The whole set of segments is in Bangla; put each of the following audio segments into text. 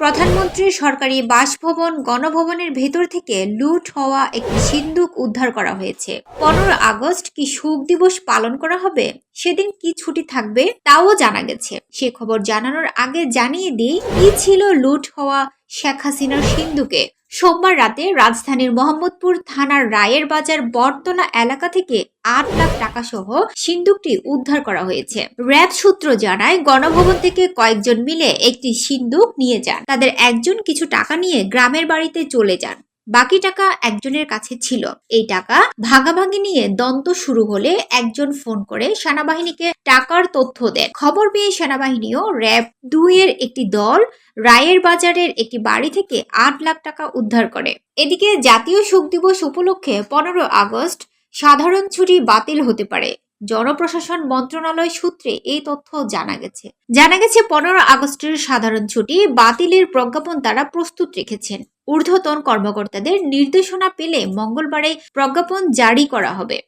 প্রধানমন্ত্রীর সরকারি বাসভবন গণভবনের ভেতর থেকে লুট হওয়া একটি সিন্দুক উদ্ধার করা হয়েছে। পনেরো আগস্ট কি শোক দিবস পালন করা হবে? সেদিন কি ছুটি থাকবে? তাও জানা গেছে। সে খবর জানানোর আগে জানিয়ে দিই, কি ছিল লুট হওয়া শেখ হাসিনার সিন্ধুকে সোমবার রাতে রাজধানীর মোহাম্মদপুর থানার রায়ের বাজার বর্তনা এলাকা থেকে আট লাখ টাকা সহ সিন্দুকটি উদ্ধার করা হয়েছে। র্যাব সূত্র জানায়, গণভবন থেকে কয়েকজন মিলে একটি সিন্দুক নিয়ে যান। তাদের একজন কিছু টাকা নিয়ে গ্রামের বাড়িতে চলে যান। বাকি টাকা একজনের কাছে ছিল। এই টাকা ভাগাভাগি নিয়ে দন্ত শুরু হলে একজন ফোন করে, সেনাবাহিনীকে টাকার তথ্য দেন খবর পেয়ে সেনাবাহিনীও র্যাব দুইয়ের একটি দল রায়ের বাজারের একটি বাড়ি থেকে আট লাখ টাকা উদ্ধার করে। এদিকে জাতীয় শোক দিবস উপলক্ষে পনেরো আগস্ট সাধারণ ছুটি বাতিল হতে পারে। জনপ্রশাসন মন্ত্রণালয় সূত্রে এই তথ্য জানা গেছে। জানা গেছে, পনেরো আগস্টের সাধারণ ছুটি বাতিলের প্রজ্ঞাপন তারা প্রস্তুত রেখেছেন। ঊর্ধ্বতন কর্মকর্তাদের নির্দেশনা পেলে মঙ্গলবারে প্রজ্ঞাপন জারি করা হবে।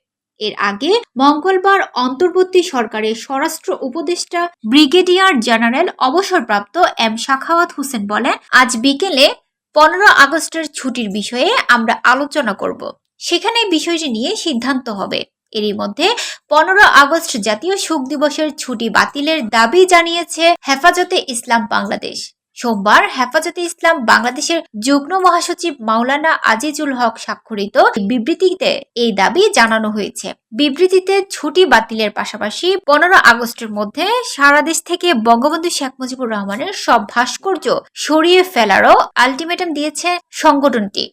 এর আগে মঙ্গলবার অন্তর্বর্তী সরকারের স্বরাষ্ট্র উপদেষ্টা ব্রিগেডিয়ার জেনারেল অবসরপ্রাপ্ত এম শাখাওয়াত হোসেন বলেন, আজ বিকেলে পনেরো আগস্টের ছুটির বিষয়ে আমরা আলোচনা করব। সেখানে বিষয়টি নিয়ে সিদ্ধান্ত হবে। এরই মধ্যে পনেরো আগস্ট জাতীয় শোক দিবসের ছুটি বাতিলের দাবি জানিয়েছে হেফাজতে ইসলাম বাংলাদেশ। সোমবার হেফাজতে ইসলাম বাংলাদেশের যুগ্ম মহাসচিব মাওলানা আজিজুল হক স্বাক্ষরিত বিবৃতিতে এই দাবি জানানো হয়েছে। বিবৃতিতে ছুটি বাতিলের পাশাপাশি পনেরো আগস্টের মধ্যে সারা দেশ থেকে বঙ্গবন্ধু শেখ মুজিবুর রহমানের সব ভাস্কর্য সরিয়ে ফেলারও আলটিমেটাম দিয়েছে সংগঠনটি।